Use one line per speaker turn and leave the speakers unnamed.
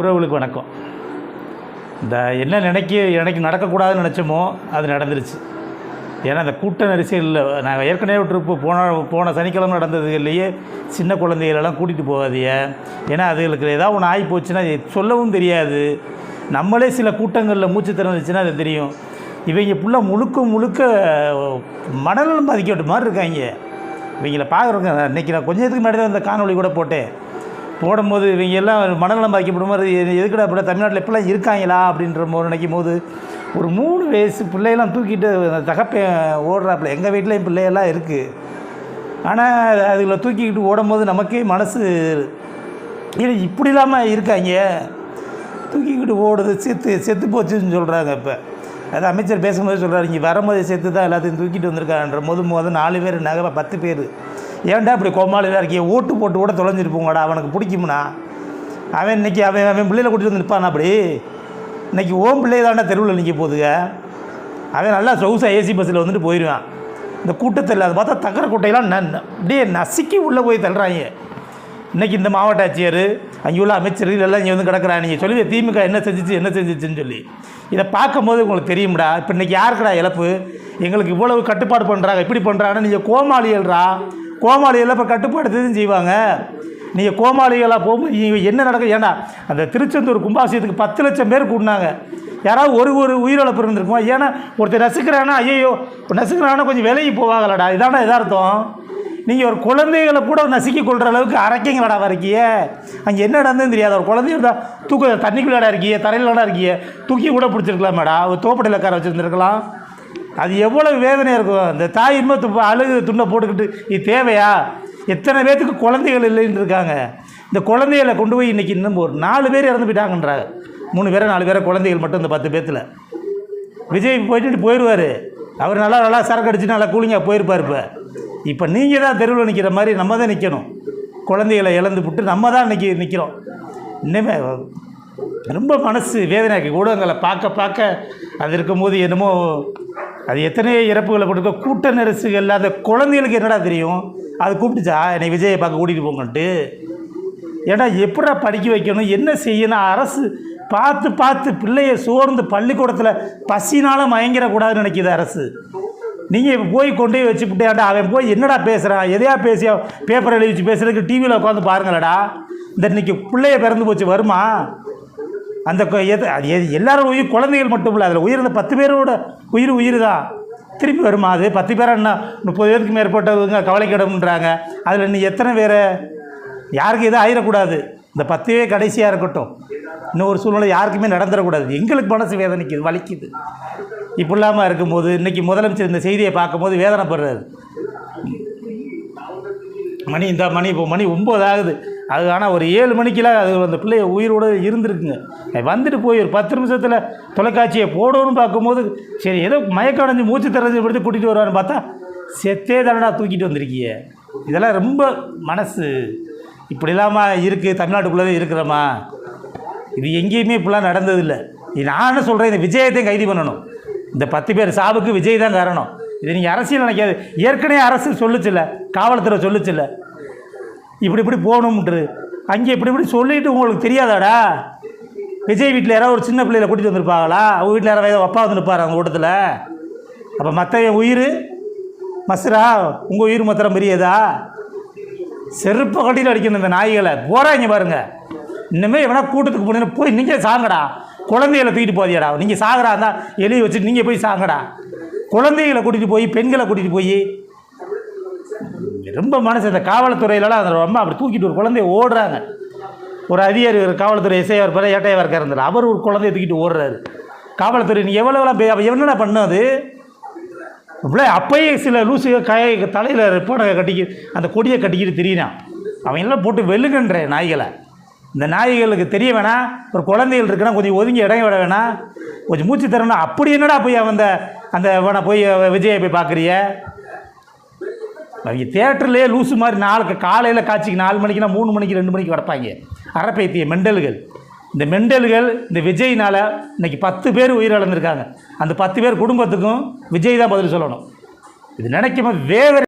உறவுகளுக்கு வணக்கம். இந்த என்ன நினைக்க எனக்கு நடக்கக்கூடாதுன்னு நினச்சோமோ அது நடந்துருச்சு. ஏன்னா அந்த கூட்ட நெரிசலில் நாங்கள் ஏற்கனவே ஒரு ட்ரிப்பு போன போன சனிக்கிழமை நடந்ததுலேயே சின்ன குழந்தைகளெல்லாம் கூட்டிகிட்டு போகாதீங்க. ஏன்னா அதுகளுக்கு ஏதாவது ஒன்று ஆகி போச்சுன்னா சொல்லவும் தெரியாது. நம்மளே சில கூட்டங்களில் மூச்சு திறந்துச்சுன்னா அது தெரியும். இவங்க ஃபுல்லாக முழுக்க முழுக்க மனநலம் பாதிக்கப்பட்ட மாதிரி இருக்காங்க. இவங்கள பார்க்குறவங்க இன்றைக்கி நான் கொஞ்ச நேரத்துக்கு முன்னாடி தான் இந்த காணொலி கூட போட்டேன். போடும்போது இவங்க எல்லாம் மனநலம் பாதிக்கப்படும் மாதிரி எதுக்கடா எதுக்குடா அப்படி தமிழ்நாட்டில் இப்படிலாம் இருக்காங்களா அப்படின்ற போது நினைக்கும் போது ஒரு மூணு வயசு பிள்ளையெல்லாம் தூக்கிட்டு அந்த தகப்பேன் ஓடுறாப்புல. எங்கள் வீட்டிலையும் பிள்ளையெல்லாம் இருக்குது ஆனால் அதுகளை தூக்கிக்கிட்டு ஓடும்போது நமக்கே மனசு இது இப்படி இல்லாமல் இருக்காங்க. தூக்கிக்கிட்டு ஓடுது செத்து செத்து போச்சுன்னு சொல்கிறாங்க இப்போ. அது அமைச்சர் பேசும்போது சொல்கிறாரு இங்கே வரும்போது செத்து தான் எல்லாத்தையும் தூக்கிட்டு வந்திருக்காங்கன்ற. போது மொதல் நாலு பேர் நகை பத்து பேர். ஏன்டா இப்படி கோமாளியாக இருக்கீங்க ஓட்டு போட்டு கூட தொலைஞ்சிட்டு போங்கடா அவனுக்கு பிடிக்கும்னா. அவன் இன்னைக்கு அவன் அவன் பிள்ளையில கூட்டிட்டு வந்து நிற்பான் அப்படி? இன்னைக்கு ஓம் பிள்ளை தாண்டா தெருவில் நிற்க போகுதுங்க அவன் நல்லா சொகுசாக ஏசி பஸ்ஸில் வந்துட்டு போயிடுவான் இந்த கூட்டத்தில் அதை பார்த்தா தக்கர கூட்டையெல்லாம் நன் அப்படியே நசுக்கி உள்ளே போய் தள்ளுறாங்க. இன்றைக்கி இந்த மாவட்ட ஆட்சியர் அங்கே உள்ள அமைச்சர்கள் எல்லாம் இங்கே வந்து கிடக்குறாங்க. நீங்கள் சொல்லி திமுக என்ன செஞ்சுச்சு என்ன செஞ்சிச்சுன்னு சொல்லி. இதை பார்க்கும்போது உங்களுக்கு தெரியும்டா இப்போ இன்றைக்கி யாருக்குடா இழப்பு? எங்களுக்கு இவ்வளவு கட்டுப்பாடு பண்ணுறாங்க இப்படி பண்ணுறாங்கன்னா நீங்கள் கோமாளிகள்ரா. கோமாளியெல்லாம் இப்போ கட்டுப்படுத்ததும் செய்வாங்க. நீங்கள் கோமாளிகளாக போகும்போது என்ன நடக்கும் ஏன்னா அந்த திருச்செந்தூர் கும்பாசியத்துக்கு பத்து லட்சம் பேர் கூட்டினாங்க யாராவது ஒரு ஒரு உயிரிழப்பு இருந்திருக்குமா? ஏன்னா ஒருத்தர் நசுக்கிறானா ஐயோ நசுக்கிறானா கொஞ்சம் விலகி போவாங்களடா. இதாண்டா எதார்த்தம் நீங்கள் ஒரு குழந்தைகளை கூட நசுக்கி கொள்கிற அளவுக்கு அரைக்கிங்களாடா வரைக்கிய அங்கே என்ன நடந்ததுன்னு தெரியாது. ஒரு குழந்தைய தான் தூக்க தண்ணிக்குள்ளாடா இருக்கியே தரையிலடா இருக்கியே தூக்கி கூட பிடிச்சிருக்கலாம் மேடா ஒரு தோப்பட்டில் உட்கார வச்சுருந்துருக்கலாம். அது எவ்வளவு வேதனையாக இருக்கும் இந்த தாய் இன்பத்து அழுகு துண்டை போட்டுக்கிட்டு இது தேவையா? எத்தனை பேர்த்துக்கு குழந்தைகள் இல்லைன்னு இருக்காங்க. இந்த குழந்தைகளை கொண்டு போய் இன்றைக்கி இன்னும் ஒரு நாலு பேர் இறந்து போயிட்டாங்கன்றாங்க. மூணு பேரை நாலு பேரை குழந்தைகள் மட்டும் இந்த பத்து பேர்த்தில் விஜய் போயிட்டு போயிடுவார். அவர் நல்லா நல்லா சரக்கு அடிச்சு நல்லா கூலிங்காக போயிருப்பார் இப்போ. இப்போ நீங்கள் தான் தெருவில் நிற்கிற மாதிரி நம்ம தான் நிற்கணும் குழந்தைகளை இழந்து விட்டு நம்ம தான் இன்றைக்கி நிற்கிறோம் இன்னுமே ரொம்ப மனசு வேதனை இருக்குது ஊடகங்களை பார்க்க பார்க்க அது இருக்கும்போது என்னமோ அது எத்தனையோ இறப்புகளை கொடுக்க கூட்ட நெரிசுகள் அந்த குழந்தைகளுக்கு என்னடா தெரியும்? அது கூப்பிட்டுச்சா? என்னை விஜயை பார்க்க கூட்டிகிட்டு போங்கன்ட்டு. ஏன்னா எப்படா படிக்க வைக்கணும்? என்ன செய்யணும்? அரசு பார்த்து பார்த்து பிள்ளையை சோர்ந்து பள்ளிக்கூடத்தில் பசினால் மயங்கிடக்கூடாதுன்னு நினைக்கிது அரசு. நீங்கள் இப்போ போய் கொண்டே போய் வச்சுக்கிட்டேன்டா அவன் போய் என்னடா பேசுகிறான் எதையா பேசி பேப்பர் எழுதி வச்சு பேசுறதுக்கு டிவியில் உட்காந்து பாருங்களடா. இந்த இன்றைக்கி பிள்ளைய பிறந்து போச்சு வருமா? அந்த அது எல்லாரும் உயிர் குழந்தைகள் மட்டும் இல்லை அதில் உயிர் இந்த பத்து பேரோட உயிர் உயிர் தான் திருப்பி வருமா அது? பத்து பேராக என்ன முப்பது பேருக்கு மேற்பட்டவங்க கவலைக்கிடம்ன்றாங்க. அதில் இன்னும் எத்தனை பேரை? யாருக்கு எதுவும் ஆயிடக்கூடாது இந்த பத்துவே கடைசியாக இருக்கட்டும். இன்னும் ஒரு சூழ்நிலை யாருக்குமே நடந்துடக்கூடாது எங்களுக்கு மனசு வேதனைக்குது வலிக்குது. இப்படி இல்லாமல் இருக்கும்போது இன்றைக்கி முதலமைச்சர் இந்த செய்தியை பார்க்கும்போது வேதனைப்படுறாரு. மணி இந்த மணி இப்போ மணி ஒம்பது ஆகுது. அது ஆனால் ஒரு ஏழு மணிக்கெல்லாம் அது அந்த பிள்ளைய உயிரோடு இருந்திருக்குங்க. வந்துட்டு போய் ஒரு பத்து நிமிஷத்தில் தொலைக்காட்சியை போடணும்னு பார்க்கும்போது சரி ஏதோ மயக்கம் அடைஞ்சு மூச்சு திறஞ்சு படுத்து கூட்டிகிட்டு வருவான்னு பார்த்தா செத்தே தானடா தூக்கிட்டு வந்திருக்கிய. இதெல்லாம் ரொம்ப மனசு. இப்படி இல்லாமல் இருக்குது தமிழ்நாட்டுக்குள்ளே இருக்கிறோமா? இது எங்கேயுமே இப்படிலாம் நடந்ததில்லை. இது நான் சொல்கிறேன் இந்த விஜயத்தையும் கைது பண்ணணும். இந்த பத்து பேர் சாவுக்கு விஜய் தான் காரணம். இது நீங்கள் அரசியல் நினைக்காது. ஏற்கனவே அரசு சொல்லுச்சுல்ல காவல்துறை சொல்லுச்சுல்ல இப்படி இப்படி போகணும்ன்றது. அங்கே இப்படி இப்படி சொல்லிட்டு உங்களுக்கு தெரியாதாடா? விஜய் வீட்டில் யாராவது ஒரு சின்ன பிள்ளையில கூட்டிகிட்டு வந்திருப்பாங்களா? அவங்க வீட்டில் யாராவது அப்பா வந்துருப்பார் நிற்பார் அவங்க கூட்டத்தில்? அப்போ மற்ற உயிர்? மசரா உங்கள் உயிர் மத்திரம் பெரியதா செருப்பை கட்டியில் அடிக்கணும் இந்த நாய்களை. போகிறாங்க பாருங்க. இன்னுமே எவனா கூட்டத்துக்கு போனீங்கன்னா போய் நீங்கள் சாங்கடா. குழந்தைகளை தூக்கிட்டு போதியாடா நீங்கள் சாகரா இருந்தால் எலியை வச்சுட்டு நீங்கள் போய் சாங்கடா. குழந்தைகளை கூட்டிகிட்டு போய் பெண்களை கூட்டிகிட்டு போய் ரொம்ப மனசு இந்த காவல்துறையிலலாம் அந்த ரொம்ப அப்படி தூக்கிட்டு ஒரு குழந்தைய ஓடுறாங்க. ஒரு அதிகாரி ஒரு காவல்துறை எஸ்ஐஆர் பேர் ஏட்டையார் இருக்கார் அவர் ஒரு குழந்தைய தூக்கிட்டு ஓடுறாரு. காவல்துறை நீ எவ்வளோலாம் பே அவ என்னடா பண்ணும் இவ்வளோ அப்பயே சில லூசு கய தலையில் ரிப்போர்ட்டை கட்டிக்கி அந்த கொடியை கட்டிக்கிட்டு திரியினான் அவன் எல்லாம் போட்டு வெல்லுங்கன்ற நாய்களை. இந்த நாய்களுக்கு தெரிய வேணாம் ஒரு குழந்தைகள் இருக்குன்னா கொஞ்சம் ஒதுங்கி இடம் விட வேணாம் கொஞ்சம் மூச்சு தரணும் அப்படி என்னடா போய் அவன் அந்த அந்த போய் விஜயை போய் பார்க்குறிய? அவங்க தேட்டர்லேயே லூசு மாதிரி நாளுக்கு காலையில் காட்சிக்கு நாலு மணிக்குனா மூணு மணிக்கு ரெண்டு மணிக்கு வரப்பாங்க அறப்பைத்திய மெண்டல்கள். இந்த மெண்டல்கள் இந்த விஜய்னால் இன்னைக்கு பத்து பேர் உயிரிழந்திருக்காங்க. அந்த பத்து பேர் குடும்பத்துக்கும் விஜய் தான் பதில் சொல்லணும். இது நினைக்கும் போது வேவரை